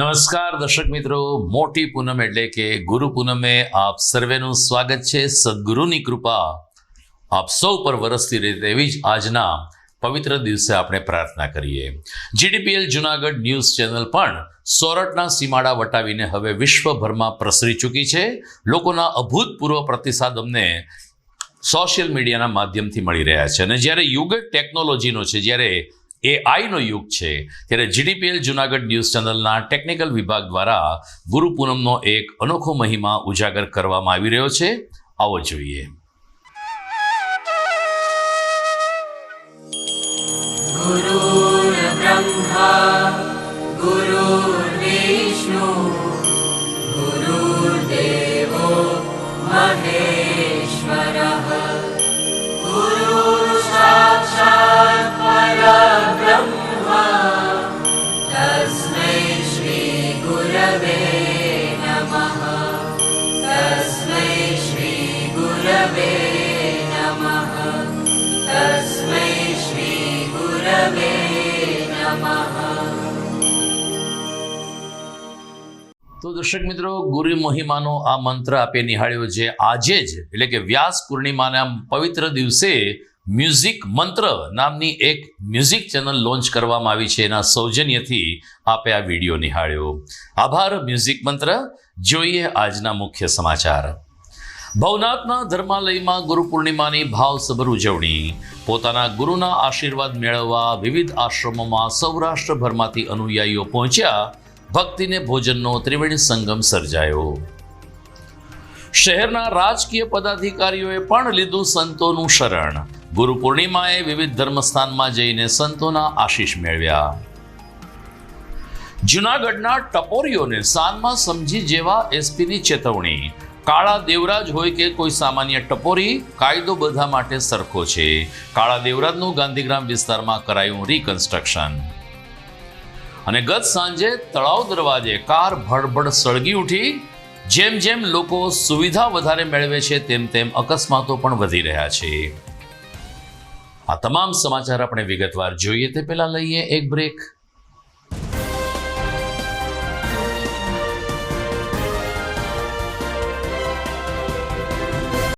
નમસ્કાર, દર્શક મિત્રો. મોટી પૂનમ એટલે કે ગુરુ પૂનમે આપ સર્વેનું સ્વાગત છે. સદગુરુની કૃપા આપ સૌ પર વરસતી રહે તેવી જ આજના પવિત્ર દિવસે આપણે પ્રાર્થના કરીએ. જીડીપીએલ જુનાગઢ ન્યૂઝ ચેનલ પણ સોરઠના સીમાડા વટાવીને હવે વિશ્વભરમાં પ્રસરી ચૂકી છે. લોકોના અભૂતપૂર્વ પ્રતિસાદ અમને સોશિયલ મીડિયાના માધ્યમથી મળી રહ્યા છે. અને જ્યારે યુગ ટેકનોલોજીનો છે, જ્યારે એઆઈનો યુગ છે. ત્યારે જીડીપીએલ જુનાગઢ ન્યૂઝ ચેનલના ટેકનિકલ વિભાગ દ્વારા ગુરુ પૂનમનો એક અનોખો મહિમા ઉજાગર કરવામાં આવી રહ્યો છે. આવો જોઈએ. श्रीगुरवे नमः तस्मै श्रीगुरवे नमः તો દર્શક મિત્રો ગુરુ મહિમાનો આ મંત્ર આપે નિહાળ્યો છે આજે જ એટલે કે વ્યાસ પૂર્ણિમાના પવિત્ર દિવસે મ્યુઝિક મંત્ર નામની એક મ્યુઝિક ચેનલ લોન્ચ કરવામાં આવી છે એના સૌજન્યથી આપે આ વિડીયો નિહાળ્યો આભાર મ્યુઝિક મંત્ર જોઈએ આજના મુખ્ય સમાચાર ભવનાથના ધર્માલયમાં ગુરુ પૂર્ણિમાની ભાવસભર ઉજવણી. પોતાના ગુરુના આશીર્વાદ મેળવવા વિવિધ આશ્રમોમાં સૌરાષ્ટ્રભરમાંથી અનુયાયીઓ પહોંચ્યા. ભક્તિને ભોજનનો ત્રિવેણી સંગમ સર્જાયો. શહેરના રાજકીય પદાધિકારીઓએ પણ લીધું સંતોનું શરણ. ગુરુ પૂર્ણિમાએ વિવિધ ધર્મસ્થાનમાં જઈને સંતોના આશીષ મેળવ્યા. જુનાગઢના ટપોરીઓને સાનમાં સમજી જેવા એસપીની ચેતવણી. કાળા દેવરાજ હોય કે કોઈ સામાન્ય ટપોરી, કાયદો બધા માટે સરખો છે. કાળા દેવરાજનું ગાંધીગ્રામ વિસ્તારમાં કરાયું રિકન્સ્ટ્રક્શન અને ગત સાંજે તળાવ દરવાજે કાર ભડભડ સળગી ઉઠી. જેમ જેમ લોકો સુવિધા વધારે મેળવે છે, તેમ તેમ અકસ્માતો પણ વધી રહ્યા છે. આ તમામ સમાચાર આપણે વિગતવાર જોઈએ તે પહેલા લઈએ એક બ્રેક.